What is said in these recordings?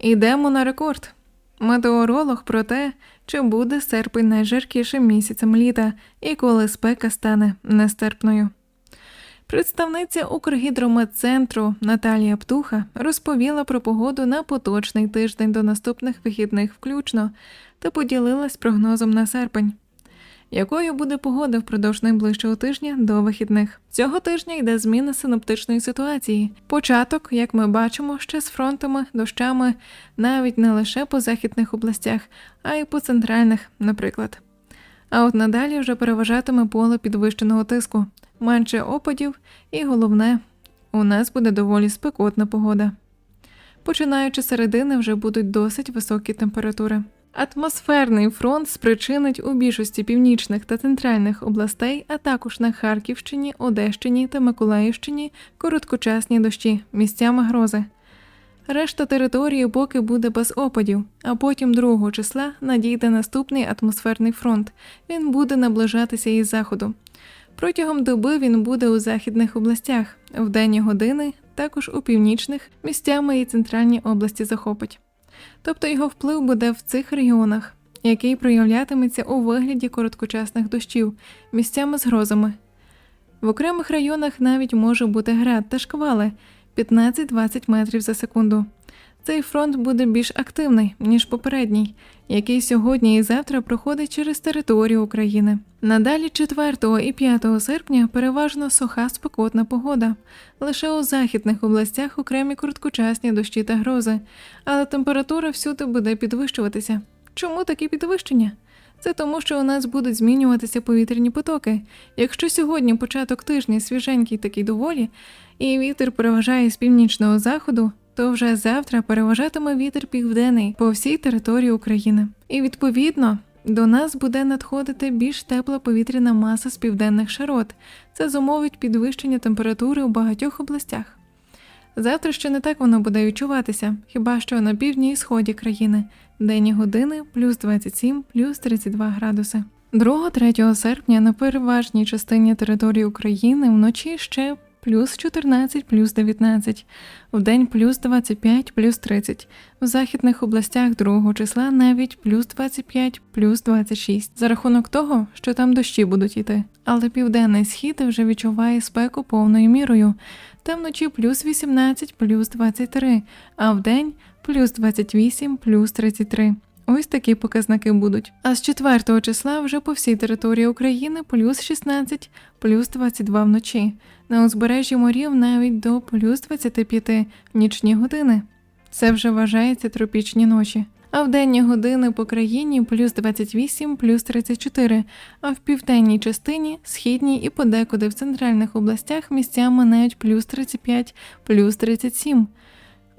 Йдемо на рекорд. Метеоролог про те, чи буде серпень найжаркішим місяцем літа і коли спека стане нестерпною. Представниця Укргідрометцентру Наталія Птуха розповіла про погоду на поточний тиждень до наступних вихідних включно та поділилась прогнозом на серпень. Якою буде погода впродовж найближчого тижня до вихідних? Цього тижня йде зміна синоптичної ситуації. Початок, як ми бачимо, ще з фронтами, дощами, навіть не лише по західних областях, а й по центральних, наприклад. А от надалі вже переважатиме поле підвищеного тиску, менше опадів, і головне, у нас буде доволі спекотна погода. Починаючи з середини, вже будуть досить високі температури. Атмосферний фронт спричинить у більшості північних та центральних областей, а також на Харківщині, Одещині та Миколаївщині короткочасні дощі, місцями грози. Решта території поки буде без опадів, а потім 2 числа надійде наступний атмосферний фронт. Він буде наближатися із заходу. Протягом доби він буде у західних областях, в денні години також у північних місцями і центральній області захопить. Тобто його вплив буде в цих регіонах, який проявлятиметься у вигляді короткочасних дощів, місцями з грозами. В окремих районах навіть може бути град та шквали 15-20 метрів за секунду. Цей фронт буде більш активний, ніж попередній, який сьогодні і завтра проходить через територію України. Надалі 4 і 5 серпня переважно суха спекотна погода. Лише у західних областях окремі короткочасні дощі та грози, але температура всюди буде підвищуватися. Чому такі підвищення? Це тому, що у нас будуть змінюватися повітряні потоки. Якщо сьогодні початок тижня свіженький такий доволі, і вітер переважає з північного заходу, то вже завтра переважатиме вітер південний по всій території України. І відповідно до нас буде надходити більш тепла повітряна маса з південних широт. Це зумовить підвищення температури у багатьох областях. Завтра ще не так воно буде відчуватися, хіба що на півдні і сході країни. Денні години плюс 27, плюс 32 градуси. 2-3 серпня на переважній частині території України вночі ще плюс 14, плюс 19, вдень плюс 25, плюс 30. В західних областях 2 числа навіть плюс 25, плюс 26. За рахунок того, що там дощі будуть йти. Але південний схід вже відчуває спеку повною мірою. Там вночі плюс 18, плюс 23, а вдень плюс 28, плюс 33. Ось такі показники будуть. А з 4 числа вже по всій території України плюс 16, плюс 22 вночі. На узбережжі морів навіть до плюс 25 в нічні години. Це вже вважається тропічні ночі. А в денні години по країні плюс 28, плюс 34, а в південній частині, східній і подекуди в центральних областях місцями навіть плюс 35, плюс 37.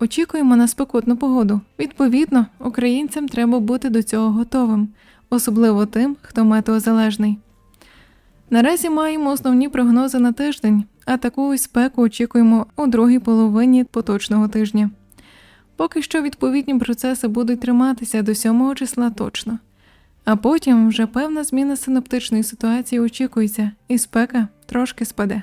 Очікуємо на спекотну погоду. Відповідно, українцям треба бути до цього готовим, особливо тим, хто метеозалежний. Наразі маємо основні прогнози на тиждень, а таку спеку очікуємо у другій половині поточного тижня. Поки що відповідні процеси будуть триматися до 7 числа точно. А потім вже певна зміна синоптичної ситуації очікується, і спека трошки спаде.